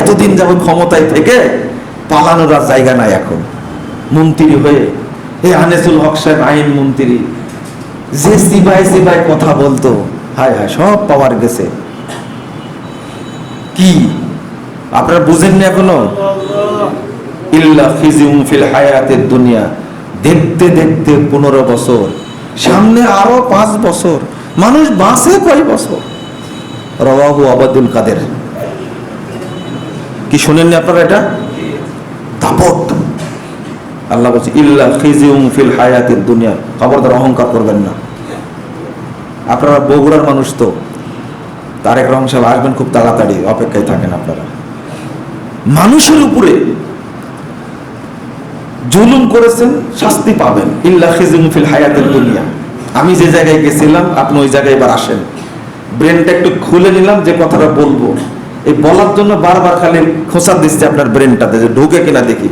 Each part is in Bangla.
এতদিন যেমন ক্ষমতায় থেকে পালানোর আর জায়গা নাই এখন। মন্ত্রী হয়ে, হে আনেসুল হক সাহেব, আইন মন্ত্রী, যে সিবাই সিবাই কথা বলতো, হায় হায়, সব পাওয়ার গেছে। কি? আপনারা বুঝেননি এখনও? ইল্লা খিজিউম ফিল হায়াতের দুনিয়া। দেখতে দেখতে পনেরো বছর, সামনে আরও পাঁচ বছর। মানুষ বাঁচে কয় বছর? রবাহু আবাদুল কাদের। কি শুনেননি আপনারা এটা? দাপট। আল্লাহ বলছে, ইল্লা খিজিউম ফিল দুনিয়া। খবরদার অহংকার করবেন না। আপনারা বগুড়ার মানুষ তো। তারেক রহমান সাহেব আসবেন খুব তাড়াতাড়ি, অপেক্ষায় থাকেন আপনারা। মানুষের উপরে জুলুম করেছেন, শাস্তি পাবেন। ইল্লা খিজিউম ফিল হায়াতের দুনিয়া। আমি যে জায়গায় গেছিলাম, আপনি ওই জায়গায় এবার আসেন। ব্রেনটা একটু খুলে নিলাম যে কথাটা বলব। এই বলার জন্য বারবার খালি খোঁচা দিচ্ছে আপনার ব্রেনটাতে যে ঢুকে কিনা দেখি।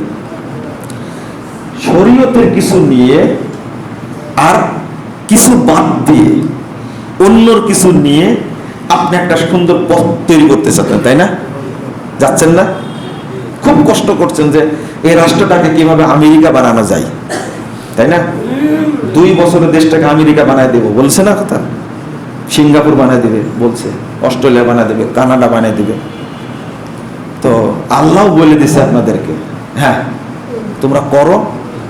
শরীয়তের কিছু নিয়ে আর কিছু বাদ দিয়ে অন্যর কিছু নিয়ে আপনি একটা সুন্দর পথ তৈরি করতে চাচ্ছেন তাই না? যাচ্ছেন না? খুব কষ্ট করছেন যে এই রাষ্ট্রটাকে কীভাবে আমেরিকা বানানো যায়, তাই না? দুই বছরে দেশটাকে আমেরিকা বানায় দেবো, বলছে না কথা? সিঙ্গাপুর বানায় দেবে, বলছে। অস্ট্রেলিয়া বানায় দেবে, কানাডা বানিয়ে দেবে। তো আল্লাহ বলে দিছে আপনাদেরকে হ্যাঁ তোমরা করো।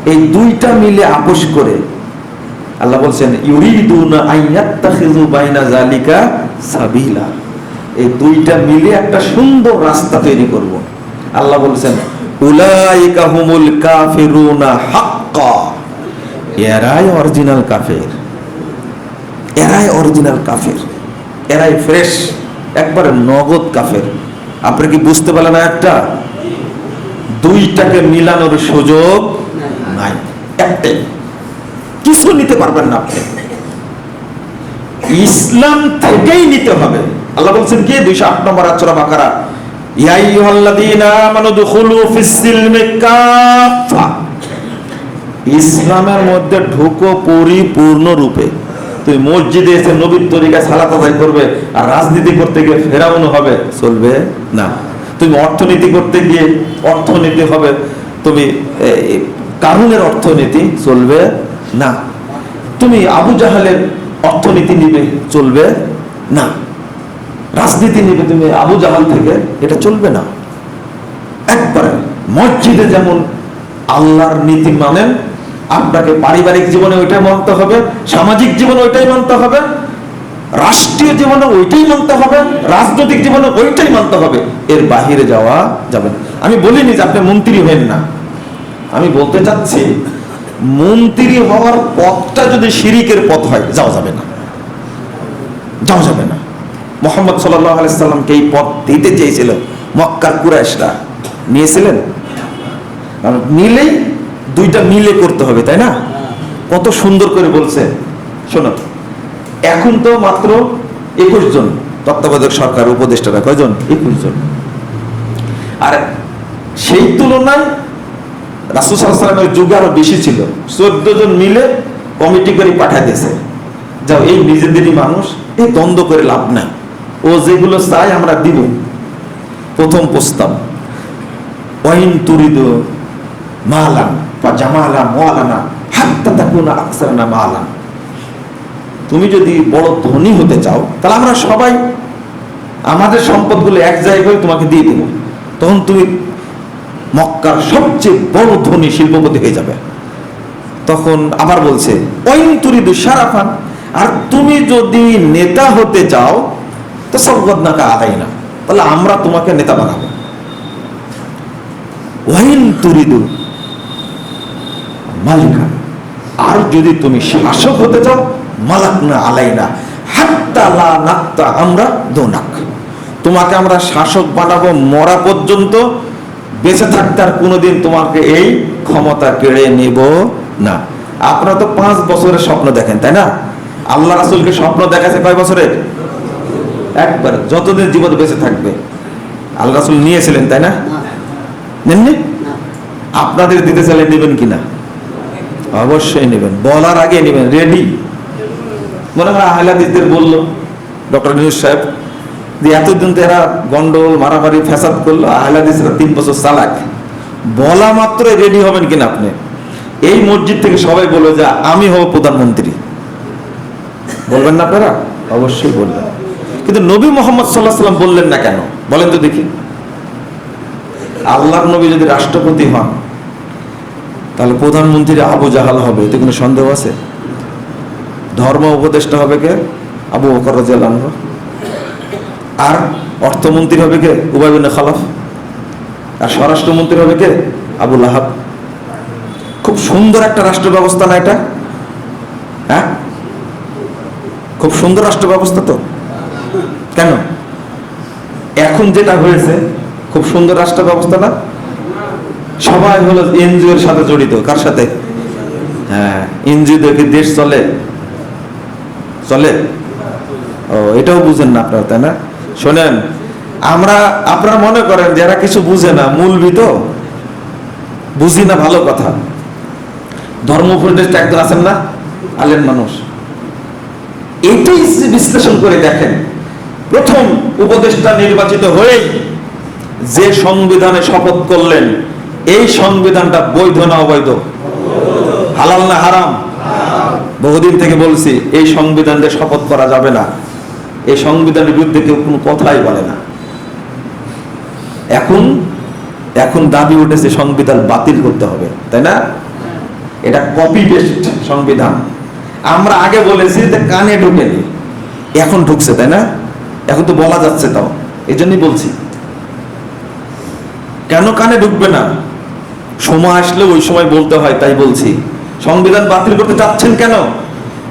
এই দুইটা মিলে আপোষ করে আল্লাহ বলছেন, ইউরিদুনা বাইনা জালিকা সাবিলা। এই দুইটা মিলে একটা সুন্দর রাস্তা তৈরি করব। আল্লাহ বলছেন, উলাইকা হুমুল কাফিরুনা হাক্কা। এরাই অরিজিনাল কাফের। এরাই অরিজিনাল কাফের। এরাই ফ্রেশ, একবারে নগদ কাফের। আপনি কি বুঝতে পারলেন একটা দুইটাকে মিলানোর সুযোগ নাই। একটাই। কিছু নিতে পারবেন না আপনি। ইসলাম থেকেই নিতে হবে। আল্লাহ বলছেন কি? দুইশো আট নম্বর আচরা বাকারা। ইসলামের মধ্যে ঢুকো পরিপূর্ণ রূপে। তুই মসজিদে এসে নবীর তরিকায় সালাত আদায় করবে আর রাজনীতি করতে গিয়ে ফেরাউন হবে, চলবে না। তুমি অর্থনীতি করতে গিয়ে অর্থনীতি হবে, তুমি কারুনের অর্থনীতি চলবে না। তুমি আবু জাহালের অর্থনীতি নিবে, চলবে না। রাজনীতি নিবে তুমি আবু জাহাল থেকে, এটা চলবে না। একবারে মসজিদে যেমন আল্লাহর নীতি মানেন আপনাকে পারিবারিক জীবনে ওইটাই মানতে হবে, সামাজিক জীবনে ওইটাই মানতে হবে, রাষ্ট্রীয় জীবনে ওইটাই মানতে হবে, রাজনৈতিক জীবনে ওইটাই মানতে হবে। এর বাহিরে যাওয়া যাবে। আমি বলিনি যে আপনি মন্ত্রী হবেন না। আমি বলতে চাচ্ছি, মন্ত্রী হওয়ার পথটা যদি শিরিকের পথ হয়, যাওয়া যাবে না। যাওয়া যাবে না। মোহাম্মদ সাল্লাহ আলাইসাল্লামকে এই পথ দিতে চেয়েছিল? মক্কার কুরাইশরা। নিয়েছিলেন? নিলেই দুইটা মিলে করতে হবে তাই না? কত সুন্দর করে বলছে। শোনো এখন তো মাত্র একুশ জন তত্ত্বাবধায়ক সরকার উপদেষ্টারা কয়জন? একুশ জন। আর সেই তুলনায় রাসুল সাল্লামের যুগে আরও বেশি ছিল। চোদ্দ জন মিলে কমিটি করে পাঠিয়ে দিয়েছে। যাও এই নিজেদেরই মানুষ এই দ্বন্দ্ব করে লাভ নাই। ও যেগুলো চাই আমরা দিব। প্রথম প্রস্তাব ওয়াইন তুরিদ মালাম তুমি যদি বড় ধনী হতে চাও, তাহলে আমরা সবাই আমাদের সম্পদগুলো এক জায়গায় তোমাকে দিয়ে দেব। তখন তুমি মক্কার সবচেয়ে বড় ধনী শিল্পপতি হয়ে যাবে। তখন আবার বলছে ওইন আর তুমি যদি নেতা হতে চাও তো সবগদনাকা আদায় না তাহলে আমরা তোমাকে নেতা বানাবো। ওয়াইন তুরিদু মালিকা। আর যদি তুমি শাসক হতে চাও মালাক না আলাই না হাত্তা লা নাক্তা আমরা দোনাক। তোমাকে আমরা শাসক বানাবো মরা পর্যন্ত বেঁচে থাকতে আর কোনোদিন তোমাকে এই ক্ষমতা কেড়ে নেব না। আপনারা তো পাঁচ বছরের স্বপ্ন দেখেন তাই না? আল্লাহ রাসুলকে স্বপ্ন দেখাচ্ছে কয় বছরের একবার যতদিন জীবন বেঁচে থাকবে। আল্লাহ রাসুল নিয়েছিলেন তাই না? নেননি? আপনাদের দিতে চাইলে নেবেন কিনা? অবশ্যই নেবেন। বলার আগে নেবেন রেডি মনে হয় আহলাদিসদের বলল, ডক্টর নিউজ সাহেব, যে এতদিন তো এরা গন্ডগোল, মারামারি, ফ্যাসাদ করল, আহলাদিসরা তিন বছর চালাক। বলা মাত্র রেডি হবেন কিনা আপনি? এই মসজিদ থেকে সবাই বলবে যে, আমি হব প্রধানমন্ত্রী। বলবেন না আপনারা? অবশ্যই বলবেন। কিন্তু নবী মোহাম্মদ সাল্লাহ সাল্লাম বললেন না কেন? বলেন তো দেখি। আল্লাহর নবী যদি রাষ্ট্রপতি হন তাহলে প্রধানমন্ত্রী আবু জাহাল হবে, এতে কোনো সন্দেহ আছে? ধর্ম উপদেষ্টা হবে কে? আবু বকর আনহু। আর অর্থমন্ত্রী হবে কে? উবাই বিন খালাফ। আর স্বরাষ্ট্রমন্ত্রী হবে কে? আবুল আহাব খুব সুন্দর একটা রাষ্ট্র ব্যবস্থা না এটা? হ্যাঁ? খুব সুন্দর রাষ্ট্র ব্যবস্থা তো। কেন? এখন যেটা হয়েছে, খুব সুন্দর রাষ্ট্র ব্যবস্থা না? সবাই হলো এনজিওর সাথে জড়িত, কার সাথে? হ্যাঁ এনজিও দেখে দেশ চলে? চলে? ও, এটাও বুঝেন না আপনারা, তাই না? শোনেন, আমরা, আপনারা মনে করেন যারা কিছু বুঝে না, মূলবি তো? বুঝি না ভালো কথা। ধর্ম উপদেষ্টা একজন আছেন না? আলেন মানুষ। এটাই বিশ্লেষণ করে দেখেন। প্রথম উপদেষ্টা নির্বাচিত হয়েই যে সংবিধানে শপথ করলেন এই সংবিধানটা বৈধ না অবৈধ? হালাল না হারাম? বহুদিন থেকে বলছি, এই সংবিধান শপথ করা যাবে না। এই সংবিধানের বিরুদ্ধে কেউ কোনো কথাই বলে না। এখন এখন দাবি উঠেছে সংবিধান বাতিল করতে হবে, তাই না? এটা কপি পেস্ট সংবিধান। আমরা আগে বলেছি যে কানে ঢুকেনি, এখন ঢুকছে, তাই না? এখন তো বলা যাচ্ছে তাও এই বলছি। কেন কানে ঢুকবে না? সময় আসলে ওই সময় বলতে হয়, তাই বলছি। সংবিধান বাতিল করতে চাচ্ছেন কেন?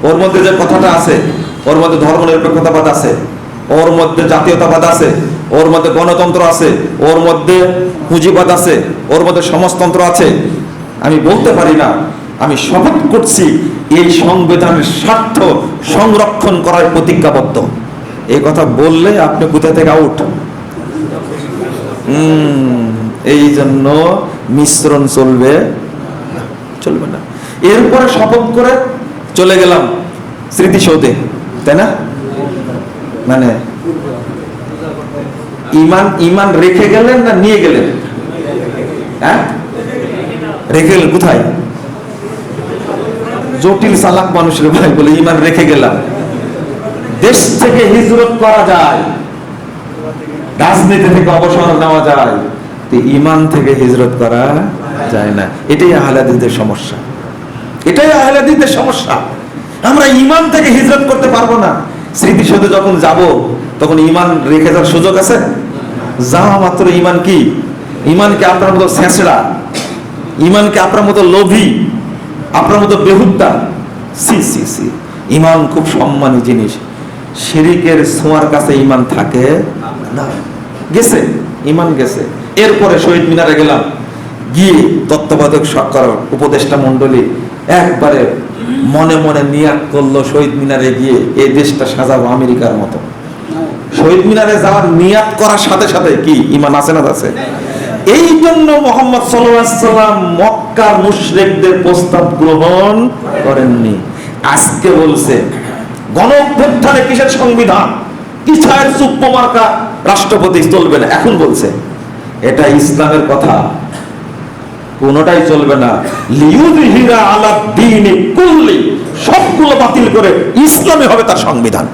ওর মধ্যে যে কথাটা আছে, ওর মধ্যে ধর্ম নিরপেক্ষতাবাদ আছে, ওর মধ্যে জাতীয়তাবাদ আছে, ওর মধ্যে গণতন্ত্র আছে, ওর মধ্যে পুঁজিবাদ আছে, ওর মধ্যে সমাজতন্ত্র আছে, আমি বলতে পারি না। আমি শপথ করছি, এই সংবিধানের স্বার্থ সংরক্ষণ করার প্রতিজ্ঞাবদ্ধ। এই কথা বললে আপনি কোথা থেকে আউট এই জন্য মিশ্রণ চলবে চলবে না। এরপরে শপথ করে চলে গেলাম স্মৃতিসৌধে, তাই না? মানে ইমান ইমান রেখে গেলেন না নিয়ে গেলেন? হ্যাঁ? রেখে গেলেন, কোথায়? জটিল সালাক মানুষের ভাই বলে, ইমান রেখে গেলাম। দেশ থেকে হিজরত করা যায়, রাজনীতি থেকে অবসর নেওয়া যায়। ইমান থেকে হিজরত করা যায় না। এটাই আহলাদিদের সমস্যা। এটাই আহলাদিদের সমস্যা। আমরা ইমান থেকে হিজরত করতে পারব না। স্মৃতিসৌধে যখন যাব, তখন ইমান রেখে যাওয়ার সুযোগ আছে? যাওয়া মাত্র ইমান কি? ইমানকে আপনার মতো ছেঁচড়া ইমানকে আপনার মতো লোভী, আপনার মতো বেহুদ্দা সি সি সি। ইমান খুব সম্মানী জিনিস। শিরিকের ছোঁয়ার কাছে ইমান থাকে না। গেছে ইমান গেছে। এরপরে শহীদ মিনারে গেলাম। গিয়ে তত্ত্বাবধায়ক সরকার উপদেষ্টা মণ্ডলী একবারে মনে মনে নিয়াত করল শহীদ মিনারে গিয়ে এই দেশটা সাজাবো আমেরিকার মতো। শহীদ মিনারে যাওয়ার নিয়াত করার সাথে সাথে কি ইমান আছে না আছে? এই জন্য মোহাম্মদ সাল্লাম মক্কা মুশরিকদের প্রস্তাব গ্রহণ করেননি। আজকে বলছে গণ কিসের সংবিধান? কিসের চুপ্প রাষ্ট্রপতি চলবে না এখন বলছে এটা ইসলামের কথা। কোনোটাই চলবে না। লিউযহিরা আলা দীনি কুল্লি, সবগুলো বাতিল করে ইসলামে হবে তার সংবিধান।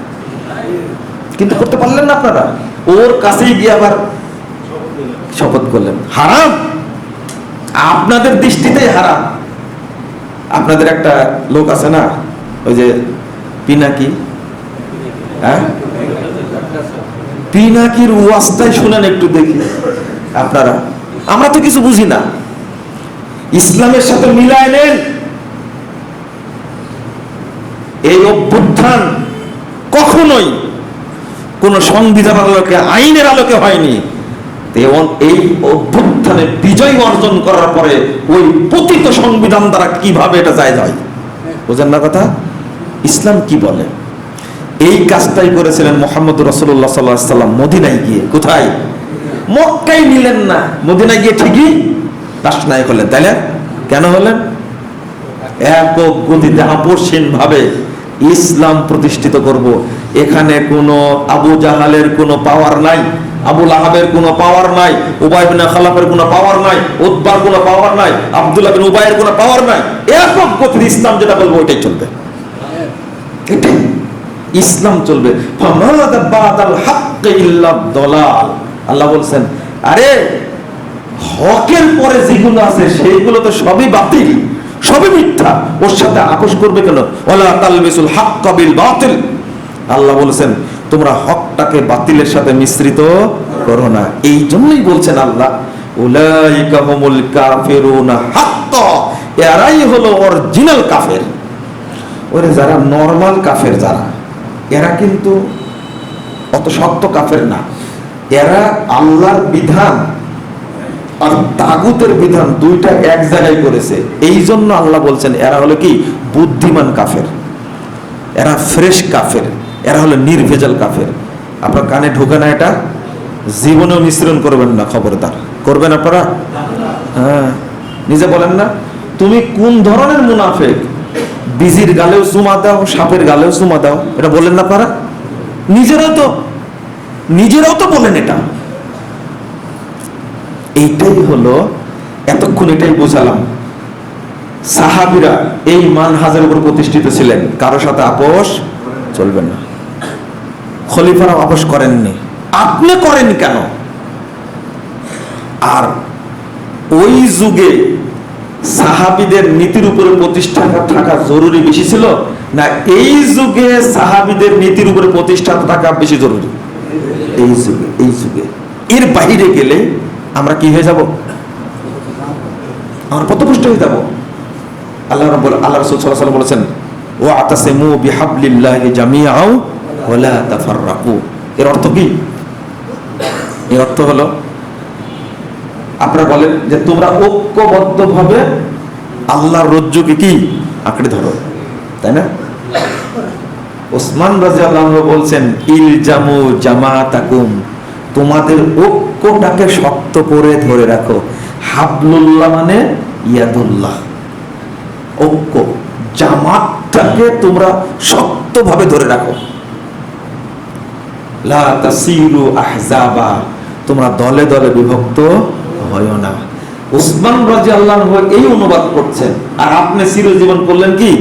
কিন্তু করতে পারলেন না আপনারা। ওর কাছেই গিয়ে আবার শপথ করলেন। হারাম। আপনাদের দৃষ্টিতেই হারাম। আপনাদের একটা লোক আছে না, ওই যে পিনাকি। হ্যাঁ? পিনাকির ওয়াজটাই শুনেন একটু দেখি। আপনারা। আমরা তো কিছু বুঝি না। ইসলামের সাথে মিলায় নেন। এই অভ্যুত্থান কখনোই কোন সংবিধান আলোকে, আইনের আলোকে হয়নি। এই অভ্যুত্থানে বিজয় অর্জন করার পরে ওই পতিত সংবিধান দ্বারা কীভাবে এটা যায় যায়? বোঝেন না কথা? ইসলাম কি বলে? এই কাজটাই করেছিলেন মোহাম্মদ রসুল্লাহ সাল্লাহ সাল্লাম মদিনায় গিয়ে। কোথায়? মক্কাই নিলেন না। মদিনায় গিয়ে ঠিকই রাষ্ট্রনায়ক হলেন, তাই কেন হলেন? একক গতিতে ভাবে ইসলাম প্রতিষ্ঠিত করব। এখানে কোনো আবু জাহালের কোনো পাওয়ার নাই, আবু লাহাবের কোনো পাওয়ার নাই, উবাই বিন খালাফের কোনো পাওয়ার নাই উদ্বার কোনো পাওয়ার নাই, আব্দুল্লাহ বিন উবাইয়ের কোনো পাওয়ার নাই। একক গতির ইসলাম যেটা বলব, ওইটাই চলবে। ইসলাম চলবে। ফামাদা বাদাল হাক্কে ইল্লা দলাল। আল্লাহ বলছেন, আরে, হকের পরে যেগুলো আছে, সেইগুলো তো সবই বাতিল, সবই মিথ্যা। ওর সাথে আপোষ করবে কেন? ওলা তালবিসুল হক বিল বাতিল। আল্লাহ বলেছেন, তোমরা হকটাকে বাতিলের সাথে মিশ্রিত করো না। এই জন্যই বলছেন আল্লাহ, উলাইকা হুমুল কাফিরুনা হাক্কা। এরাই হলো অরিজিনাল কাফের। ওরে, যারা নর্মাল কাফের যারা, এরা কিন্তু অত শক্ত কাফের না। এরা আল্লাহর বিধান আর তাগুতের বিধান দুইটা এক জায়গায় করেছে। এই জন্য আল্লাহ বলছেন, এরা হলো কি? বুদ্ধিমান কাফের। এরা ফ্রেশ কাফের। এরা হলো নির্ভেজাল কাফের। আপনার কানে ঢোকে না এটা? জীবনেও মিশ্রণ করবেন না খবরদার। করবেন আপনারা? হ্যাঁ। নিজে বলেন না। তুমি কোন ধরনের মুনাফেক? বিজির গালেও চুমা দাও, সাপের গালেও চুমা দাও। এটা বলেন না আপনারা? নিজেরাও তো নিজেরাও তো বলেন এটা। এইটাই হলো, এতক্ষণ এটাই বোঝালাম। সাহাবিরা এই মানহাজের উপর প্রতিষ্ঠিত ছিলেন। কারও সাথে আপোষ চলবে না। খলিফারা আপোষ করেননি। আপনি করেন কেন? আর ওই যুগে সাহাবিদের নীতির উপরে প্রতিষ্ঠা থাকা জরুরি বেশি ছিল, না এই যুগে সাহাবিদের নীতির উপরে প্রতিষ্ঠা থাকা বেশি জরুরি? এই যুগে এই যুগে। এর বাইরে গেলে আমরা কি হয়ে যাব? আমরা পথভ্রষ্ট হয়ে যাব। আল্লাহ রাব্বুল আল্লাহ রাসূল ওয়াসাল্লাম বলেছেন ওয়া আতাসিমু বিহাবলিল্লাহি জামিআও ওয়া লা তাফাররাকু এর অর্থ কি? এর অর্থ হলো, আপনারা বলেন যে তোমরা ঐক্যবদ্ধভাবে আল্লাহর রজ্জুকে কি? আঁকড়ে ধরো। তাই না? ওসমান রাজিয়াল্লাহু বলছেন, ইলজামু জামাতাকুম, তোমাদের ঐক্যটাকে শক্ত করে ধরে রাখো। হাবলুল্লাহ মানে ইয়াদুল্লাহ। ঐক্য, জামাতটাকে তোমরা শক্তভাবে ধরে রাখো। লা তাসিরু আহজাবা, তোমরা দলে দলে বিভক্ত হয় না। উসমান রাজি আল্লাহ এই অনুবাদ করছেন। আর আপনি চিরজীবন করলেন কি?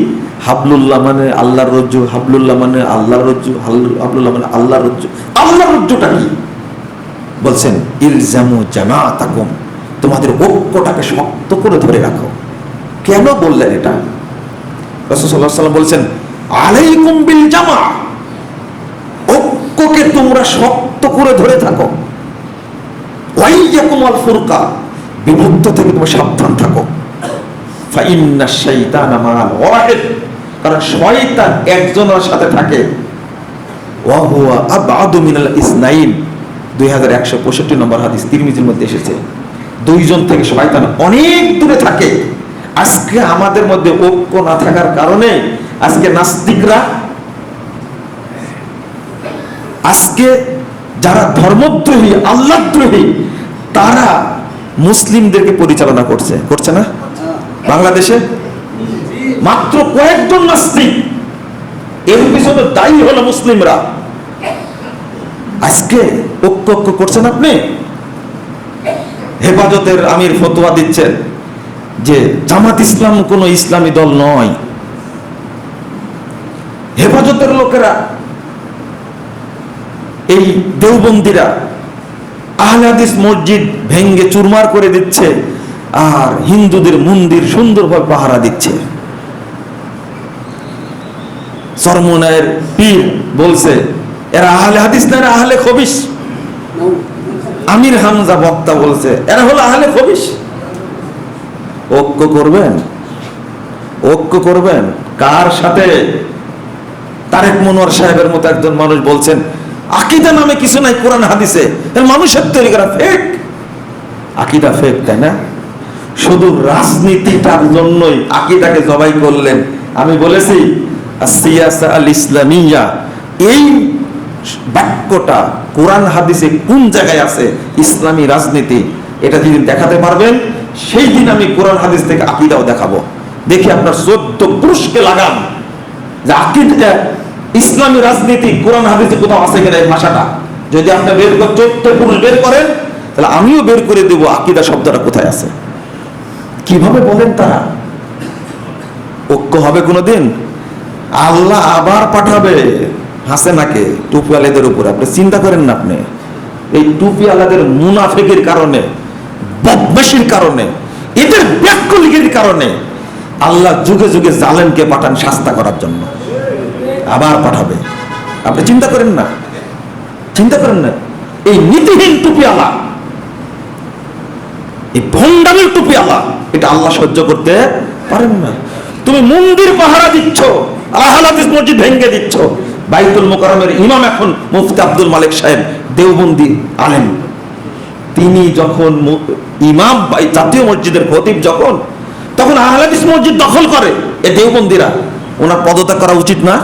হাবলুল্লাহ মানে আল্লাহর রজ্জু, হাবলুল্লাহ মানে আল্লাহর রজ্জু হাবলু- হাবলুল্লাহ মানে আল্লাহর রজ্জু। আল্লাহর রজ্জুটা কি? বলছেন, ইলজামু জামাতাকুম তোমাদের ঐক্যটাকে শক্ত করে ধরে রাখো। কেন বললেন এটা? রাসূলুল্লাহ সাল্লাম বলছেন, আলাইকুম বিল জামা ঐক্যকে তোমরা শক্ত করে ধরে থাকো। ওয়াইয়াকুম আল ফুরকা বিভক্ত থেকে তোমরা সাবধান থাকো। কারণ শয়তান একজনের সাথে থাকে। আবআদু মিনাল ইসনাইন। 2165 নম্বর হাদিস তিরমিজির মধ্যে এসেছে। দুইজন থেকে শয়তান অনেক দূরে থাকে। আজকে আমাদের মধ্যে ঐক্য না থাকার কারণে আজকে নাস্তিকরা আজকে যারা ধর্মদ্রোহী, আল্লাহদ্রোহী, তারা মুসলিমদেরকে পরিচালনা করছে। করছে না? বাংলাদেশে মাত্র কয়েকজন নাস্তিক এর পিছনে দায়ী হলো মুসলিমরা। আজকে ঐক্য ঐক্য করছেন আপনি? হেফাজতের আমির ফতোয়া দিচ্ছেন যে জামাত ইসলাম কোন ইসলামী দল নয়। হেফাজতের লোকেরা, এই দেওবন্দিরা আহলাদিস মসজিদ ভেঙ্গে চুরমার করে দিচ্ছে। আর হিন্দুদের মন্দির সুন্দরভাবে পাহারা দিচ্ছে। পীর বলছে, এরা আহলে হাদিস না, এরা আহলে খবিস আমির হামজা বক্তা বলছে, এরা হলো আহলে খবিস ঐক্য করবেন? ঐক্য করবেন। কার সাথে? তারেক মনোয়ার সাহেবের মতো একজন মানুষ বলছেন, আকিদা নামে কিছু নাই কোরআন হাদিসে। মানুষের তৈরি করা ফেক আকিদা ফেক তাই না? শুধু রাজনীতিটার জন্যই আকিদাকে জবাই করলেন। আমি বলেছি, সিয়াসা আল ইসলামিয়া এই বাক্যটা কোরআন হাদিসে কোন জায়গায় আছে? ইসলামী রাজনীতি। এটা যদি দেখাতে পারবেন, সেই দিন আমি কোরআন হাদিস থেকে আকিদাও দেখাবো। দেখি আপনার চোদ্দ পুরুষকে লাগাম যে আকিদা ইসলামী রাজনীতি কোরআন হাদিসে কোথাও আছে কিনা এই ভাষাটা? যদি আপনি বের চোদ্দ পুরুষ বের করেন, তাহলে আমিও বের করে দেবো আকিদা শব্দটা কোথায় আছে? কীভাবে বলেন তারা? ঐক্য হবে কোনোদিন? আল্লাহ আবার পাঠাবে। হাসেনাকে টুপিওয়ালাদের উপর। আপনি চিন্তা করেন না আপনি। এই টুপিওয়ালাদের মুনাফেকের কারণে, বদমাশির কারণে, এদের ব্যাকলিগের কারণে আল্লাহ যুগে যুগে জালেমকে পাঠান শাস্তা করার জন্য। আবার পাঠাবে। আপনি চিন্তা করেন না। চিন্তা করেন না। এই নীতিহীন টুপিওয়ালা এই ভণ্ডামের টুপিওয়ালা এটা আল্লাহ সহ্য করতে পারেন না। তুমি মন্দির পাহারা দিচ্ছ, আহলাদিস মসজিদ ভেঙ্গে দিচ্ছ। বাইতুল মোকারমের ইমাম এখন মুফতি আব্দুল মালিক সাহেব দেওবন্দি আলেম। তিনি যখন ইমাম জাতীয় মসজিদের খতিব যখন, তখন আহলাদিস মসজিদ দখল করে এ দেওবন্দিরা। ওনার পদত্যাগ করা উচিত না।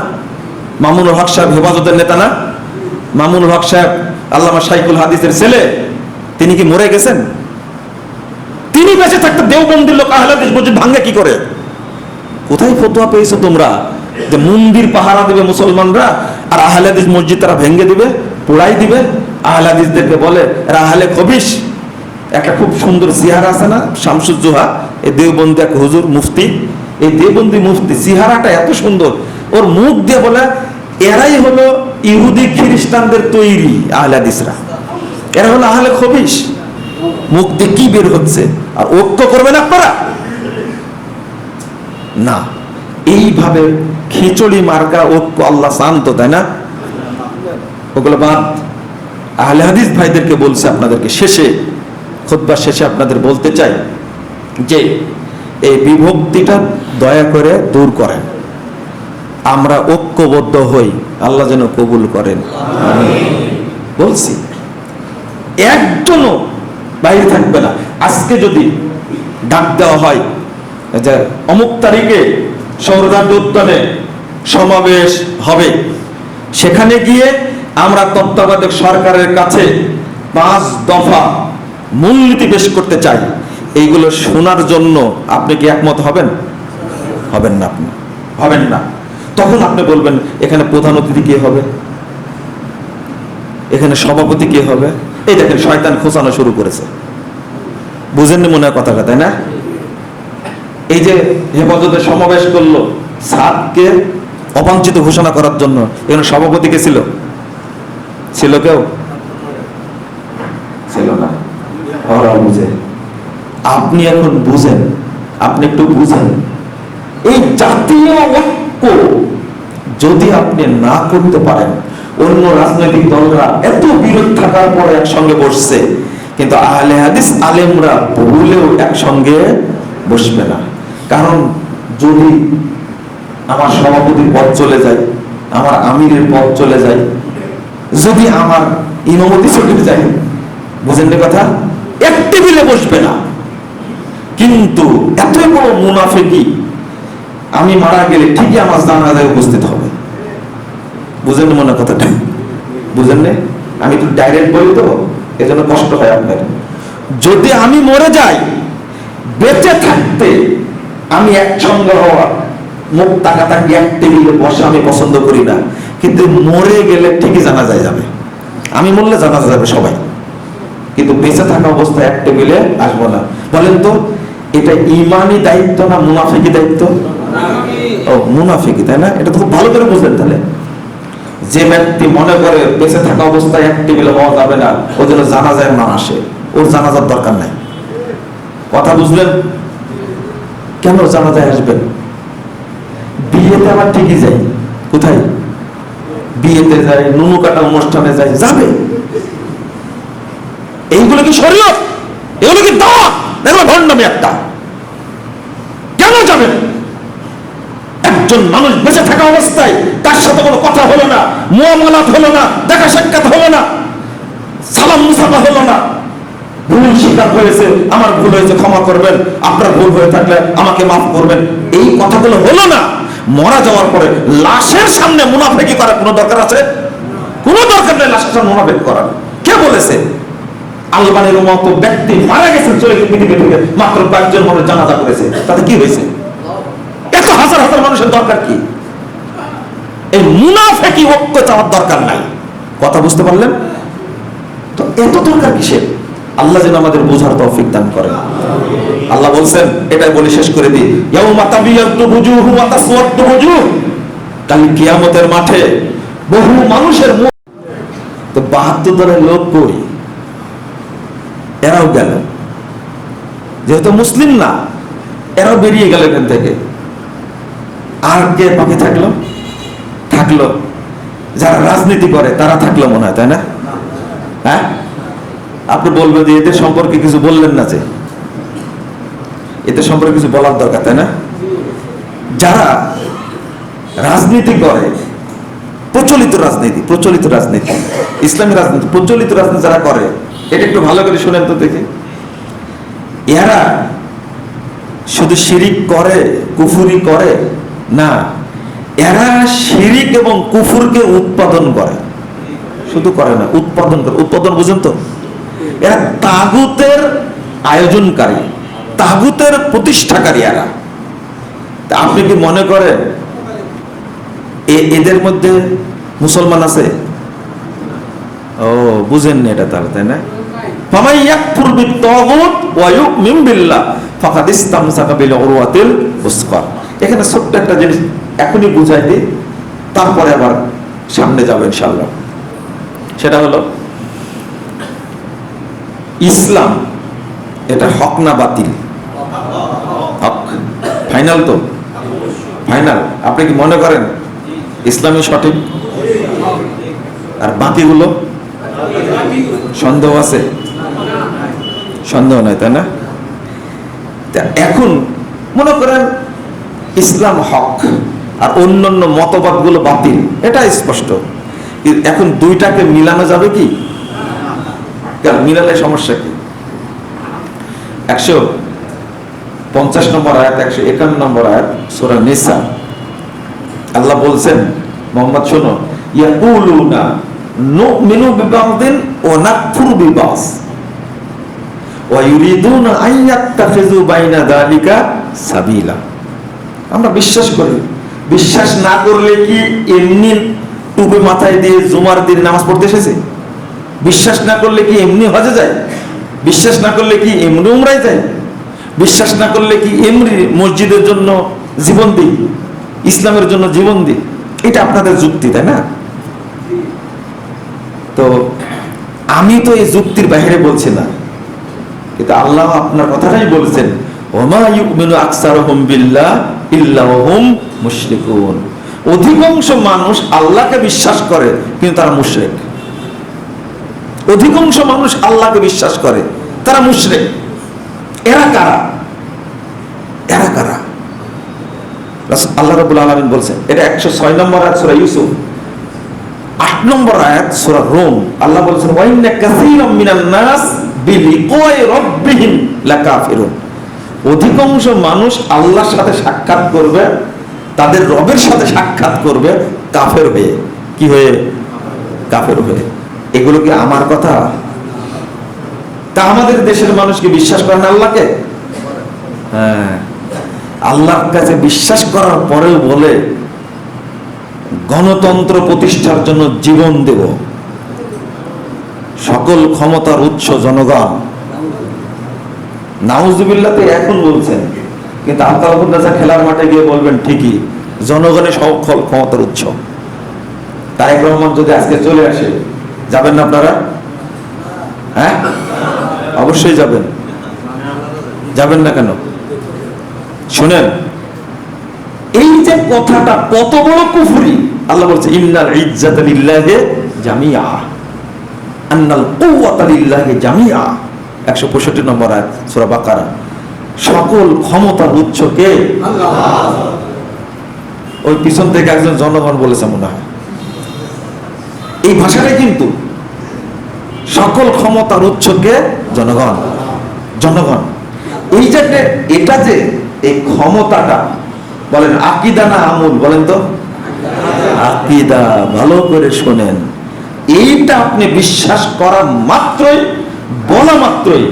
মামুনুল হক সাহেব হেফাজতের নেতা না। মামুনুল হক সাহেব আল্লামা সাইকুল হাদিসের ছেলে। তিনি কি মরে গেছেন? তিনি বেঁচে থাকতে দেওবন্দির লোক আহলাদিস মসজিদ ভাঙ্গে কি করে? কোথায় ফতোয়া পেয়েছ তোমরা? যে মন্দির পাহারা দিবে মুসলমানরা, আর আহলাদিস মসজিদ তারা ভেঙ্গে দিবে, পোড়াই দিবে? আহলাদিসদেরকে বলে, এরা আহলে খবিস একটা খুব সুন্দর সিহারা আছে না? শামসুজ্জোহা এই দেওবন্দি এক হুজুর মুফতি। এই দেওবন্দি মুফতি সিহারাটা এত সুন্দর, ওর মুখ দিয়ে বলে, এরাই হলো ইহুদি খ্রিস্টানদের তৈরি আহলাদিসরা এরা হলো আহলে খবিস মুখ দিয়ে কি বের হচ্ছে? আর ঐক্য করবেন আপনারা? না, এইভাবে খিচুড়ি, মার্কা, ঐক্য আল্লাহ শান্ত তাই না। ওগুলো বাদ। আহলে হাদিস ভাইদেরকে বলছে আপনাদেরকে শেষে খোদবার শেষে আপনাদের বলতে চাই যে, এই বিভক্তিটা দয়া করে দূর করেন। আমরা ঐক্যবদ্ধ হই, আল্লাহ যেন কবুল করেন। বলছি একজনও বাইরে থাকবে না। আজকে যদি ডাক দেওয়া হয় যে অমুক তারিখে সৌররাজ্য উদ্যানে সমাবেশ হবে, সেখানে গিয়ে আমরা তত্ত্বাবধায়ক সরকারের কাছে পাঁচ দফা মূলনীতি পেশ করতে চাই। এইগুলো শোনার জন্য আপনি কি একমত হবেন? হবেন না আপনি। হবেন না। তখন আপনি বলবেন, এখানে প্রধান অতিথি কে হবে? এখানে সভাপতি কে হবে? এই দেখেন, শয়তান খোঁচানো শুরু করেছে। বুঝেননি মনে হয় কথাটা, তাই না? এই যে হেফাজতে সমাবেশ করল সাদকে অবাঞ্ছিত ঘোষণা করার জন্য, এখানে সভাপতি কে ছিল? ছিল কেউ? ছিল না। ওরা বুঝে। আপনি এখন বুঝেন, আপনি একটু বুঝেন। এই জাতীয় ঐক্য যদি আপনি না করতে পারেন, অন্য রাজনৈতিক দলরা এত বিরোধ থাকার পরে একসঙ্গে বসছে কিন্তু আহলে হাদিস আলেমরা ভুলেও একসঙ্গে বসবে না। কারণ যদি আমার সভাপতির পদ চলে যায়, আমার আমিরের পদ চলে যায়, যদি আমার ইমামতি চলে যায় বুঝেন কথা? এক টেবিলে বসবে না। কিন্তু এত বড় মুনাফেকি, আমি মারা গেলে ঠিকই আমার জানাজায় উপস্থিত হবে। বুঝেন মনে কথাটা? বুঝেন আমি একটু ডাইরেক্ট বলি তো? এজন্য কষ্ট হয় আপনার। যদি আমি মরে যাই, বেঁচে থাকতে আমি একসঙ্গে হওয়া, মুখ তাকাতাকি এক টেবিলে বসা আমি পছন্দ করি না। কিন্তু মরে গেলে ঠিকই জানা যায় যাবে। আমি মরলে জানা যাবে সবাই। কিন্তু বেঁচে থাকা অবস্থায় এক টেবিলে আসব না। বলেন তো, এটা ইমানি দায়িত্ব না মুনাফিকি দায়িত্ব? ও, মুনাফিকি, তাই না? এটা তো খুব ভালো করে বুঝলেন তাহলে। যে ব্যক্তি মনে করে বেঁচে থাকা অবস্থায় এক টেবিলে হওয়া যাবে না ও যেন জানাজায় না আসে। ওর জানাজার দরকার নাই। কথা বুঝলেন? কেন জানাজায় আসবেন? বিয়েতে আবার ঠিকই যাই কোথায়? বিয়েতে যায়, নুনু কাটা অনুষ্ঠানে যায়, যাবে। এইগুলো কি শরীয়ত? এগুলো কি দাওয়া এগুলো ভণ্ডামি একটা কেন যাবেন একজন মানুষ বেঁচে থাকা অবস্থায় তার সাথে কোনো কথা হলো না, মুয়ামালাত হলো না, দেখা সাক্ষাৎ হলো না, সালাম মুসাফা হলো না। ভুল স্বীকার হয়েছে আমার ভুল হয়েছে, ক্ষমা করবেন। আপনার ভুল হয়ে থাকলে আমাকে মাফ করবেন। এই কথাগুলো হলো না। মরা যাওয়ার পরে লাশের সামনে মুনাফেকি করার কোনো দরকার আছে? কোনো দরকার নেই লাশের সামনে মুনাফেকি করার। কে বলেছে? আলবানের মতো ব্যক্তি মারা গেছেন চলে গেছে পৃথিবী থেকে মাত্র কয়েকজন মানুষ জানাজা করেছে। তাতে কি হয়েছে? হাজার হাজার মানুষের দরকার কি? এই মুনাফেকি ঐক্য চাওয়ার দরকার নাই। কথা বুঝতে পারলেন? তো এত দরকার কিসের? আল্লাহ যেন আমাদের বোঝার তৌফিক দান করেন। আল্লাহ বলছেন, এটাই বলে শেষ করে দিই। কাল কিয়ামতের মাঠে বহু মানুষের মুখ তো বাহাত্তর দলের লোক কই? এরাও গেল। যেহেতু মুসলিম না, এরাও বেরিয়ে গেল এখান থেকে। আর কে বাকি থাকল? থাকল। যারা রাজনীতি করে, তারা থাকল মনে হয়, তাই না? হ্যাঁ? আপনি বলবেন যে এদের সম্পর্কে কিছু বললেন না যে। এদের সম্পর্কে কিছু বলার দরকার, তাই না? যারা রাজনীতি করে, প্রচলিত রাজনীতি প্রচলিত রাজনীতি, ইসলামী রাজনীতি, প্রচলিত রাজনীতি যারা করে, এটা একটু ভালো করে শুনেন তো দেখি। এরা শুধু শিরিক করে, কুফুরি করে না, এরা শিরিক এবং কুফুরকে উৎপাদন করে। শুধু করে না, উৎপাদন করে। উৎপাদন বুঝেন তো? এরা তাগুতের আয়োজনকারী, তাগুতের প্রতিষ্ঠাকারী এরা। আপনি কি মনে করেন এদের মধ্যে মুসলমান আছে? ও বুঝেননি এটা তাহলে, তাই না? ফামাই ইয়াকফুর বিত-তাগুত ওয়া ইউমিন বিল্লাহ, ফাকাদ ইসতামসাকা বিল উরওয়াতিল উসকা এখানে ছোট্ট একটা জিনিস এখনই বুঝাই দিই, তারপরে আবার সামনে যাব ইনশাআল্লাহ। সেটা হলো, ইসলাম এটা হক না বাতিল? ফাইনাল তো? ফাইনাল। আপনি কি মনে করেন ইসলামই সঠিক? আর বাকিগুলো? সন্দেহ আছে? সন্দেহ নাই, তাই না? এখন মনে করেন ইসলাম হক আর অন্যান্য মতবাদগুলো বাতিল এটা স্পষ্ট। এখন দুইটাকে মিলানো যাবে কি? মিলালে সমস্যা কি? একশো পঞ্চাশ নম্বর আয়াত, একশো একান্ন নম্বর আয়াত, সোরা নিসা। আল্লাহ বলছেন, মোহাম্মদ, শোনো, ইয়াকুলুনা নুমিনু বিবাদিন ওয়া নাকফুরু ইয়াত্তাখিযু বাইনা সাবিলা। আমরা বিশ্বাস করি। বিশ্বাস না করলে কি এমনি টুপি মাথায় দিয়ে জুমার দিন নামাজ পড়তে এসেছে? বিশ্বাস না করলে কি এমনি হজে যায়? বিশ্বাস না করলে কি এমনি উমরায় যায়? বিশ্বাস না করলে কি এমনি মসজিদের জন্য জীবন দিই? ইসলামের জন্য জীবন দিই? এটা আপনাদের যুক্তি, তাই না? তো আমি তো এই যুক্তির বাইরে বলছি না। কিন্তু আল্লাহ আপনার কথাটাই বলছেন, ওমা ইউমিনু আকসারুহুম বিল্লাহ অধিকাংশ মানুষ আল্লাহকে বিশ্বাস করে, কিন্তু তারা মুশরিক। অধিকাংশ মানুষ আল্লাহকে বিশ্বাস করে, তারা মুশরিক। এরা কারা? এরা কারা? আল্লাহ রাব্বুল আলামিন বলছেন, এটা 106 নম্বর আয়াত সূরা ইউসুফ। আট নম্বর আয়াত সূরা রোম। আল্লাহ বলছেন ওয়াইন্না কাসীরাম মিনান নাস বিলিকাই রাব্বিহিম লাকাফিরুন। অধিকাংশ মানুষ আল্লাহর সাথে সাক্ষাৎ করবে, তাদের রবের সাথে সাক্ষাৎ করবে কাফের হয়ে। কি হয়ে? কাফের হয়ে। এগুলো কি আমার কথা? তা আমাদের দেশের মানুষ কি বিশ্বাস করে না আল্লাহকে? হ্যাঁ। আল্লাহর কাছে বিশ্বাস করার পরেও বলে, গণতন্ত্র প্রতিষ্ঠার জন্য জীবন দেব। সকল ক্ষমতার উৎস জনগণ। নাউজুবিল্লাতে এখন বলছেন, কিন্তু আলতাফুল্লাহ খেলার মাঠে গিয়ে বলবেন, ঠিকই জনগণের সকল ক্ষমতার উৎস। তারেক রহমান যদি আজকে চলে আসে, যাবেন না আপনারা? হ্যাঁ? অবশ্যই যাবেন। যাবেন না কেন? শুনেন, এই যে কথাটা কত বড় কুফরি, আল্লাহ বলছে, ইন্নাল ইজ্জাতা লিল্লাহি জামিআ। আন্নাল কুওয়াতা লিল্লাহি জামিআ 165 নম্বর আয়াত, সূরা বাকারা। সকল ক্ষমতার উৎস কে? ওই পিছন থেকে একজন জনগণ বলেছে মনে হয়। এই ভাষাটাই কিন্তু সকল ক্ষমতার উৎস কে? জনগণ। জনগণ। এই যে এটা যে এই ক্ষমতাটা, বলেন আকিদা না আমল, বলেন তো? আকিদা, ভালো করে শোনেন। এইটা আপনি বিশ্বাস করা মাত্রই বলা মাত্রই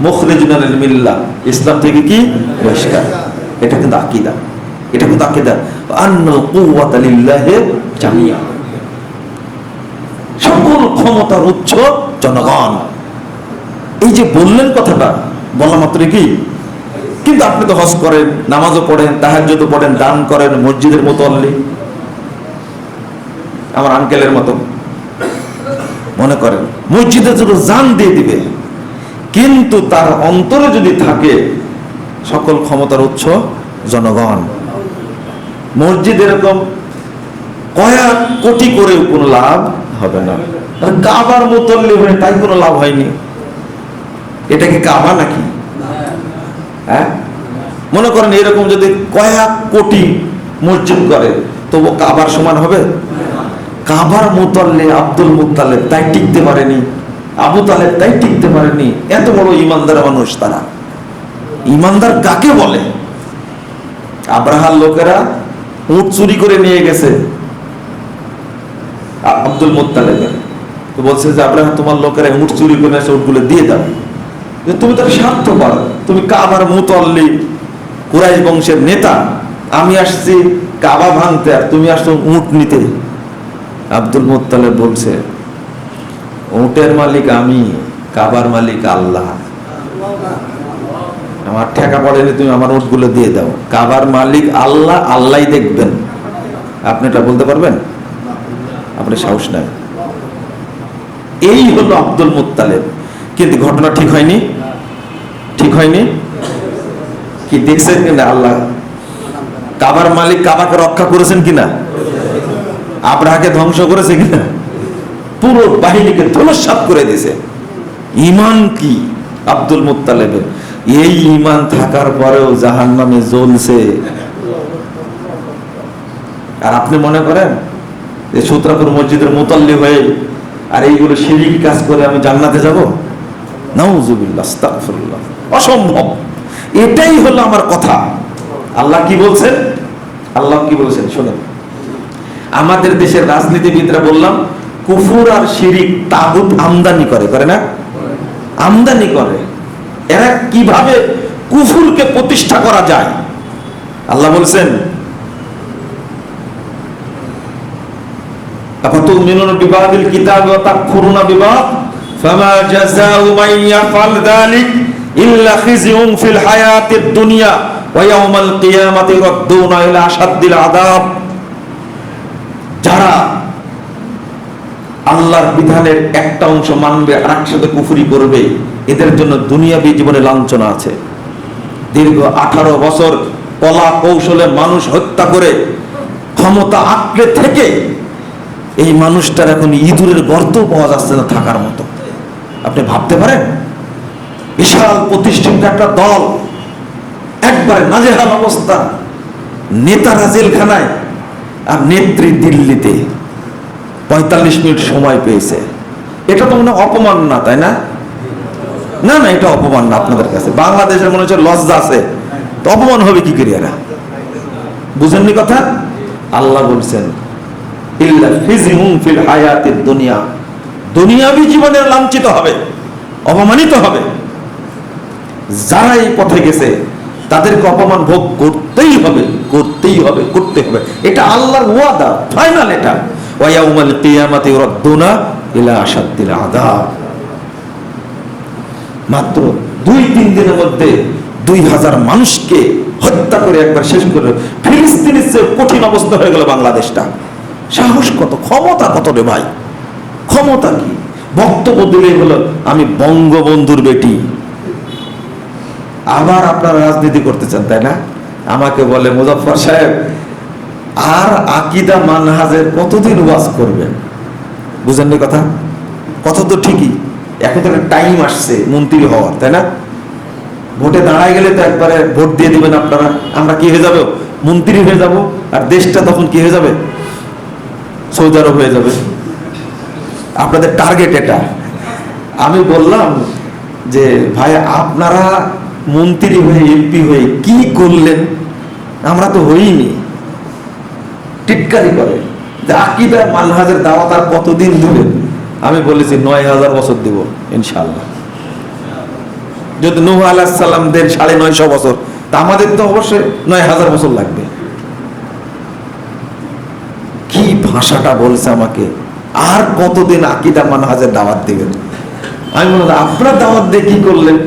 মুখরেজুনাল ইসলাম থেকে কি? বহিষ্কার। এটা কিন্তু আকিদা। এটা কিন্তু আকিদা। আন্নাল কুওয়াতা লিল্লাহি জামিয়া সকল ক্ষমতার উৎস জনগণ। এই যে বললেন কথাটা, বলা মাত্র কি? কিন্তু আপনি তো হজ করেন, নামাজও পড়েন, তাহাজ্জুদও পড়েন, দান করেন, মসজিদের মতো অল্লি। আমার আঙ্কেলের মতো। মনে করেন মসজিদের জন্য জান দিয়ে দিবে, কিন্তু তার অন্তরে যদি থাকে সকল ক্ষমতার উৎস জনগণ। মসজিদ এরকম কয়েক কোটি করে কোনো লাভ হবে না। কাবার মোতল্লি হয়ে তাই কোনো লাভ হয়নি। এটা কি কাবা নাকি? হ্যাঁ? মনে করেন এরকম যদি কয়েক কোটি মসজিদ করে তবু কাবার সমান হবে? কাবার মোতাল্লে আব্দুল মুতালেব তাই টিকতে পারেনি, আবু তালেব তাই টিকতে পারেনি, এত বড় ইমানদার মানুষ তারা। ইমানদার কাকে বলে? আব্রাহার লোকেরা উট চুরি করে নিয়ে গেছে আব্দুল মুত্তালেবের তো বলছে যে, আব্রাহাম, তোমার লোকেরা উট চুরি করে এসে উটগুলো দিয়ে দাও। যে, তুমি তো স্বার্থ পার তুমি কাবার মুতল্লি, কুরাইশ বংশের নেতা। আমি আসছি কাবা ভাঙতে, আর তুমি আসছো উট নিতে। আব্দুল মুত্তালেব বলছে, উটের মালিক আমি, কাবার মালিক আল্লাহ। আমার ঠেকা পড়েনি, তুমি আমার উটগুলো দিয়ে দাও। কাবার মালিক আল্লাহ, আল্লাহই দেখবেন। আপনি এটা বলতে পারবেন? আপনি সাহস নাই। এই হলো আব্দুল মুত্তালেব। কিন্তু ঘটনা ঠিক হয়নি? ঠিক হয়নি? কি দেখছেন কিনা আল্লাহ? কাবার মালিক কাবাকে রক্ষা করেছেন কিনা? আব্রাহাকে ধ্বংস করেছে কিনা? পুরো বাহিনীকে ধনুসাপ করে দিয়েছে। ইমান কি? আব্দুল মুত্তালেবের। এই ইমান থাকার পরেও জাহান নামে জ্বলছে। আর আপনি মনে করেন যে সূত্রাপুর মসজিদের মোতাল্লি হয়ে আর এইগুলো শিরিক কাজ করে আমি জান্নাতে যাব? নাউজুবিল্লাহ অসম্ভব। এটাই হলো আমার কথা। আল্লাহ কি বলছেন? আল্লাহ কি বলছেন? শোনেন। আমাদের দেশের রাজনীতিবিদরা বললাম, কুফুর আর শিরিক তাগুত আমদানি করে করে না? আমদানি করে। এরা কীভাবে কুফুরকে প্রতিষ্ঠা করা যায়? আল্লাহ বলছেন কিতাব যারা আল্লাহর বিধানের একটা অংশ মানবে আর একসাথে কুফরি করবে, এদের জন্য দুনিয়াবি জীবনে লাঞ্ছনা আছে। দীর্ঘ আঠারো বছর কলা কৌশলে মানুষ হত্যা করে ক্ষমতা আঁকড়ে থেকে এই মানুষটার এখন ইঁদুরের গর্ত পাওয়া যাচ্ছে না থাকার মতো। আপনি ভাবতে পারেন? বিশাল প্রতিষ্ঠিত একটা দল, একবারে নাজেহাল অবস্থা। নেতারা জেলখানায় আর নেত্রী দিল্লিতে পঁয়তাল্লিশ মিনিট সময় পেয়েছে। এটা তো মনে অপমান না, তাই না? না না, এটা অপমান না আপনাদের কাছে। বাংলাদেশের মনে হচ্ছে লজ্জা আছে। তো অপমান হবে কি করে এরা? বুঝেননি কথা? আল্লাহ বলছেন ফিল দুনিয়া। দুনিয়াবি জীবনে লাঞ্ছিত হবে, অপমানিত হবে। যারা এই পথে গেছে তাদেরকে অপমান ভোগ করতেই হবে করতেই হবে, করতে হবে। এটা আল্লাহর ওয়াদা ফাইনাল এটা। ইউরাদ্দুনা ইলা মাত্র দুই, তিন দিনের মধ্যে দুই হাজার মানুষকে হত্যা করে একবার শেষ করে ফিলিস্তিনের চেয়ে কঠিন অবস্থা হয়ে গেল বাংলাদেশটা। সাহস কত, ক্ষমতা কত রে ভাই? ক্ষমতা কি? বক্তব্য দিলেই হলো, আমি বঙ্গবন্ধুর বেটি। আবার আপনারা রাজনীতি করতে চান, তাই না? আমাকে বলে মুজফর সাহেব, আর আকিদা মানহাজের কতদিন ওয়াজ করবেন? বুঝেননি কথা? কথা তো ঠিকই, এখন তো একটা টাইম আসছে মন্ত্রী হওয়ার, তাই না? ভোটে দাঁড়ায় গেলে তো একবারে ভোট দিয়ে দিবেন আপনারা। আমরা কি হয়ে যাব? মন্ত্রী হয়ে যাব, আর দেশটা তখন কি হয়ে যাবে? সৌদি আরব হয়ে যাবে। আপনাদের টার্গেট এটা। আমি বললাম যে, ভাই, আপনারা মন্ত্রী হয়ে, এমপি হয়ে কি করলেন? আমরা তো হইনি। টিটকারি করে। যে আকিদা মানহাজের দাওয়াত আর কতদিন দেবেন? আমি বলেছি, নয় হাজার বছর দেব ইনশাল্লাহ যদি নুহ আলাহ সাল্লামদের সাড়ে নয়শো বছর, তা আমাদের তো অবশ্যই নয় হাজার বছর লাগবে। কি ভাষাটা বলছে আমাকে? আর কতদিন আকিদা মানহাজের দাওয়াত দিবেন? আমি হয় আপনার দাওয়াত দিয়ে কি করলেন?